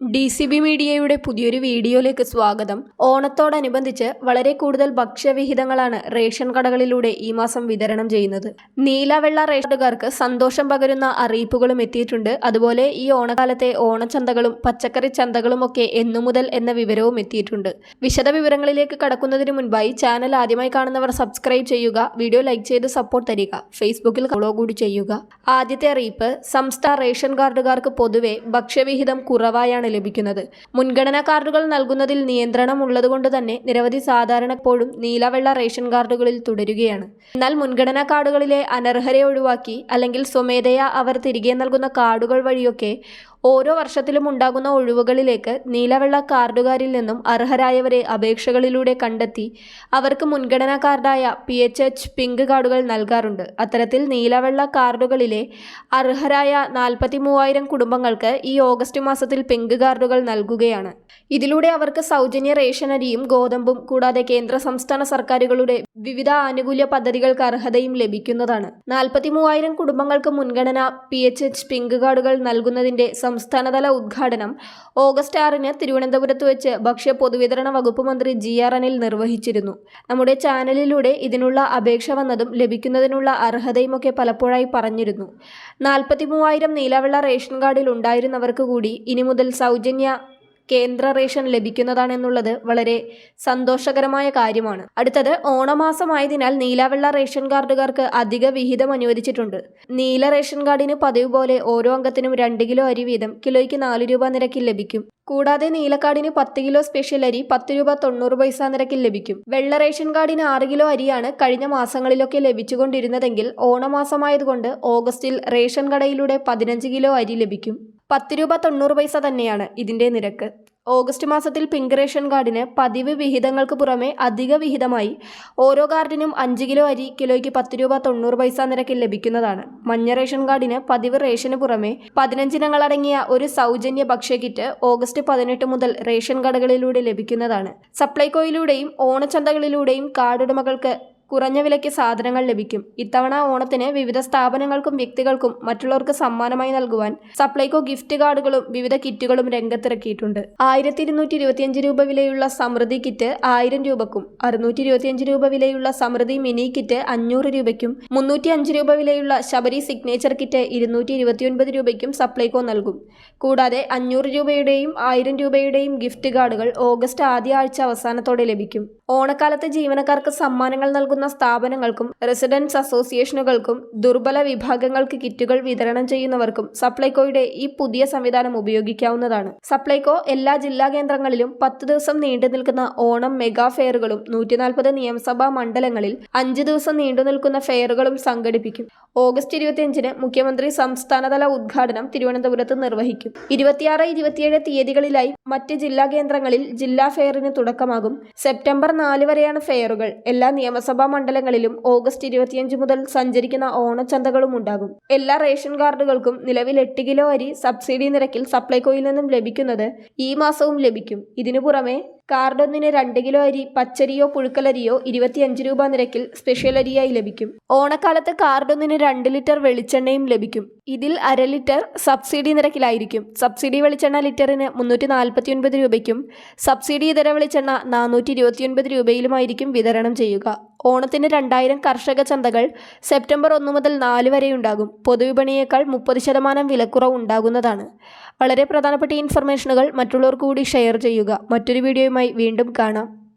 D C B മീഡിയയുടെ പുതിയൊരു വീഡിയോയിലേക്ക് സ്വാഗതം. ഓണത്തോടനുബന്ധിച്ച് വളരെ കൂടുതൽ ഭക്ഷ്യവിഹിതങ്ങളാണ് റേഷൻ കടകളിലൂടെ ഈ മാസം വിതരണം ചെയ്യുന്നത്. നീലവെള്ള റേഷൻകാർക്ക് സന്തോഷം പകരുന്ന അറിയിപ്പുകളും എത്തിയിട്ടുണ്ട്. അതുപോലെ ഈ ഓണക്കാലത്തെ ഓണച്ചന്തകളും പച്ചക്കറി ചന്തകളും ഒക്കെ എന്നു മുതൽ എന്ന വിവരവും എത്തിയിട്ടുണ്ട്. വിശദ വിവരങ്ങളിലേക്ക് കടക്കുന്നതിന് മുൻപായി ചാനൽ ആദ്യമായി കാണുന്നവർ സബ്സ്ക്രൈബ് ചെയ്യുക വീഡിയോ ലൈക്ക് ചെയ്ത് സപ്പോർട്ട് തരിക ഫേസ്ബുക്കിൽ ഫോളോ കൂടി ചെയ്യുക. ആദ്യത്തെ അറിയിപ്പ് സംസ്ഥാന റേഷൻ കാർഡുകാർക്ക് പൊതുവെ ഭക്ഷ്യവിഹിതം കുറവായാണ് ലഭിക്കുന്നത്. മുൻഗണനാ കാർഡുകൾ നൽകുന്നതിൽ നിയന്ത്രണം ഉള്ളതുകൊണ്ട് തന്നെ നിരവധി സാധാരണപ്പോഴും നീലവെള്ള റേഷൻ കാർഡുകളിൽ തുടരുകയാണ്. എന്നാൽ മുൻഗണനാ കാർഡുകളിലെ അനർഹരെ ഒഴിവാക്കി അല്ലെങ്കിൽ സ്വമേധയാ അവർ തിരികെ നൽകുന്ന കാർഡുകൾ വഴിയൊക്കെ ഓരോ വർഷത്തിലും ഉണ്ടാകുന്ന ഒഴിവുകളിലേക്ക് നീലവെള്ള കാർഡുകാരിൽ നിന്നും അർഹരായവരെ അപേക്ഷകളിലൂടെ കണ്ടെത്തി അവർക്ക് മുൻഗണനാ കാർഡായ പി എച്ച് എച്ച് പിങ്ക് കാർഡുകൾ നൽകാറുണ്ട്. അത്തരത്തിൽ നീലവെള്ള കാർഡുകളിലെ അർഹരായ നാൽപ്പത്തി മൂവായിരം കുടുംബങ്ങൾക്ക് ഈ ഓഗസ്റ്റ് മാസത്തിൽ പിങ്ക് കാർഡുകൾ നൽകുകയാണ്. ഇതിലൂടെ അവർക്ക് സൗജന്യ റേഷൻ അരിയും ഗോതമ്പും കൂടാതെ കേന്ദ്ര സംസ്ഥാന സർക്കാരുകളുടെ വിവിധ ആനുകൂല്യ പദ്ധതികൾക്ക് അർഹതയും ലഭിക്കുന്നതാണ്. നാൽപ്പത്തി മൂവായിരം കുടുംബങ്ങൾക്ക് മുൻഗണന പി എച്ച് എച്ച് പിങ്ക് കാർഡുകൾ നൽകുന്നതിന്റെ സംസ്ഥാനതല ഉദ്ഘാടനം ഓഗസ്റ്റ് ആറിന് തിരുവനന്തപുരത്ത് വെച്ച് ഭക്ഷ്യ പൊതുവിതരണ വകുപ്പ് മന്ത്രി ജി ആർ അനിൽ നിർവഹിച്ചിരുന്നു. നമ്മുടെ ചാനലിലൂടെ ഇതിനുള്ള അപേക്ഷ വന്നതും ലഭിക്കുന്നതിനുള്ള അർഹതയുമൊക്കെ പലപ്പോഴായി പറഞ്ഞിരുന്നു. നാൽപ്പത്തി മൂവായിരം നീലവെള്ള റേഷൻ കാർഡിൽ ഉണ്ടായിരുന്നവർക്ക് കൂടി ഇനി മുതൽ സൗജന്യ കേന്ദ്ര റേഷൻ ലഭിക്കുന്നതാണെന്നുള്ളത് വളരെ സന്തോഷകരമായ കാര്യമാണ്. അടുത്തത് ഓണമാസമായതിനാൽ നീലവെള്ള റേഷൻ കാർഡുകാർക്ക് അധിക വിഹിതം അനുവദിച്ചിട്ടുണ്ട്. നീല റേഷൻ കാർഡിന് പതിവ് പോലെ ഓരോ അംഗത്തിനും രണ്ട് കിലോ അരി വീതം കിലോയ്ക്ക് നാല് രൂപ നിരക്കിൽ ലഭിക്കും. കൂടാതെ നീലക്കാർഡിന് പത്ത് കിലോ സ്പെഷ്യൽ അരി പത്ത് രൂപ തൊണ്ണൂറ് പൈസ നിരക്കിൽ ലഭിക്കും. വെള്ള റേഷൻ കാർഡിന് ആറ് കിലോ അരിയാണ് കഴിഞ്ഞ മാസങ്ങളിലൊക്കെ ലഭിച്ചുകൊണ്ടിരുന്നതെങ്കിൽ ഓണമാസമായതുകൊണ്ട് ഓഗസ്റ്റിൽ റേഷൻ കടയിലൂടെ പതിനഞ്ച് കിലോ അരി ലഭിക്കും. പത്ത് രൂപ തൊണ്ണൂറ് പൈസ തന്നെയാണ് ഇതിന്റെ നിരക്ക്. ഓഗസ്റ്റ് മാസത്തിൽ പിങ്ക് റേഷൻ കാർഡിന് പതിവ് വിഹിതങ്ങൾക്ക് പുറമെ അധിക വിഹിതമായി ഓരോ കാർഡിനും അഞ്ച് കിലോ അരി കിലോയ്ക്ക് പത്ത് രൂപ തൊണ്ണൂറ് പൈസ നിരക്കിൽ ലഭിക്കുന്നതാണ്. മഞ്ഞ റേഷൻ കാർഡിന് പതിവ് റേഷന് പുറമെ പതിനഞ്ചിനങ്ങളടങ്ങിയ ഒരു സൗജന്യ ഭക്ഷ്യ കിറ്റ് ഓഗസ്റ്റ് പതിനെട്ട് മുതൽ റേഷൻ കടകളിലൂടെ ലഭിക്കുന്നതാണ്. സപ്ലൈകോയിലൂടെയും ഓണച്ചന്തകളിലൂടെയും കാർഡ് ഉടമകൾക്ക് കുറഞ്ഞ വിലയ്ക്ക് സാധനങ്ങൾ ലഭിക്കും. ഇത്തവണ ഓണത്തിന് വിവിധ സ്ഥാപനങ്ങൾക്കും വ്യക്തികൾക്കും മറ്റുള്ളവർക്ക് സമ്മാനമായി നൽകുവാൻ സപ്ലൈകോ ഗിഫ്റ്റ് കാർഡുകളും വിവിധ കിറ്റുകളും രംഗത്തിറക്കിയിട്ടുണ്ട്. ആയിരത്തി ഇരുന്നൂറ്റി ഇരുപത്തിയഞ്ച് രൂപ വിലയുള്ള സമൃദ്ധി കിറ്റ് ആയിരം രൂപക്കും അറുന്നൂറ്റി ഇരുപത്തിയഞ്ച് രൂപ വിലയുള്ള സമൃദ്ധി മിനി കിറ്റ് അഞ്ഞൂറ് രൂപയ്ക്കും മുന്നൂറ്റി അഞ്ച് രൂപ വിലയുള്ള ശബരി സിഗ്നേച്ചർ കിറ്റ് ഇരുന്നൂറ്റി ഇരുപത്തിയൊൻപത് രൂപയ്ക്കും സപ്ലൈകോ നൽകും. കൂടാതെ അഞ്ഞൂറ് രൂപയുടെയും ആയിരം രൂപയുടെയും ഗിഫ്റ്റ് കാർഡുകൾ ഓഗസ്റ്റ് ആദ്യ ആഴ്ച അവസാനത്തോടെ ലഭിക്കും. ഓണക്കാലത്ത് ജീവനക്കാർക്ക് സമ്മാനങ്ങൾ നൽകുന്ന സ്ഥാപനങ്ങൾക്കും റെസിഡൻസ് അസോസിയേഷനുകൾക്കും ദുർബല വിഭാഗങ്ങൾക്ക് കിറ്റുകൾ വിതരണം ചെയ്യുന്നവർക്കും സപ്ലൈകോയുടെ ഈ പുതിയ സംവിധാനം ഉപയോഗിക്കാവുന്നതാണ്. സപ്ലൈകോ എല്ലാ ജില്ലാ കേന്ദ്രങ്ങളിലും പത്ത് ദിവസം നീണ്ടു നിൽക്കുന്ന ഓണം മെഗാ ഫെയറുകളും നൂറ്റിനാൽപ്പത് നിയമസഭാ മണ്ഡലങ്ങളിൽ അഞ്ച് ദിവസം നീണ്ടു നിൽക്കുന്ന ഫെയറുകളും സംഘടിപ്പിക്കും. ഓഗസ്റ്റ് ഇരുപത്തിയഞ്ചിന് മുഖ്യമന്ത്രി സംസ്ഥാനതല ഉദ്ഘാടനം തിരുവനന്തപുരത്ത് നിർവഹിക്കും. ഇരുപത്തിയാറ് ഇരുപത്തിയേഴ് തീയതികളിലായി മറ്റ് ജില്ലാ കേന്ദ്രങ്ങളിൽ ജില്ലാ ഫെയറിന് തുടക്കമാകും. സെപ്റ്റംബർ നാല് വരെയാണ് ഫെയറുകൾ. എല്ലാ നിയമസഭാ മണ്ഡലങ്ങളിലും ഓഗസ്റ്റ് ഇരുപത്തിയഞ്ച് മുതൽ സഞ്ചരിക്കുന്ന ഓണച്ചന്തകളും ഉണ്ടാകും. എല്ലാ റേഷൻ കാർഡുകൾക്കും നിലവിൽ എട്ട് കിലോ അരി സബ്സിഡി നിരക്കിൽ സപ്ലൈകോയിൽ നിന്നും ലഭിക്കുന്നത് ഈ മാസവും ലഭിക്കും. ഇതിനു പുറമെ കാർഡൊന്നിന് രണ്ട് കിലോ അരി പച്ചരിയോ പുഴുക്കലരിയോ ഇരുപത്തിയഞ്ച് രൂപ നിരക്കിൽ സ്പെഷ്യൽ അരിയായി ലഭിക്കും. ഓണക്കാലത്ത് കാർഡൊന്നിന് രണ്ട് ലിറ്റർ വെളിച്ചെണ്ണയും ലഭിക്കും. ഇതിൽ അര ലിറ്റർ സബ്സിഡി നിരക്കിലായിരിക്കും. സബ്സിഡി വെളിച്ചെണ്ണ ലിറ്ററിന് മുന്നൂറ്റി നാൽപ്പത്തി ഒൻപത് രൂപയ്ക്കും സബ്സിഡി ഇതര വെളിച്ചെണ്ണ നാനൂറ്റി ഇരുപത്തിയൊൻപത് രൂപയിലുമായിരിക്കും വിതരണം ചെയ്യുക. ഓണത്തിന് രണ്ടായിരം കർഷക ചന്തകൾ സെപ്റ്റംബർ ഒന്ന് മുതൽ നാല് വരെയുണ്ടാകും പൊതുവിപണിയേക്കാൾ മുപ്പത് ശതമാനം വിലക്കുറവ് ഉണ്ടാകുന്നതാണ്. വളരെ പ്രധാനപ്പെട്ട ഇൻഫർമേഷനുകൾ മറ്റുള്ളവർക്ക് കൂടി ഷെയർ ചെയ്യുക. മറ്റൊരു വീഡിയോയുമായി വീണ്ടും കാണാം.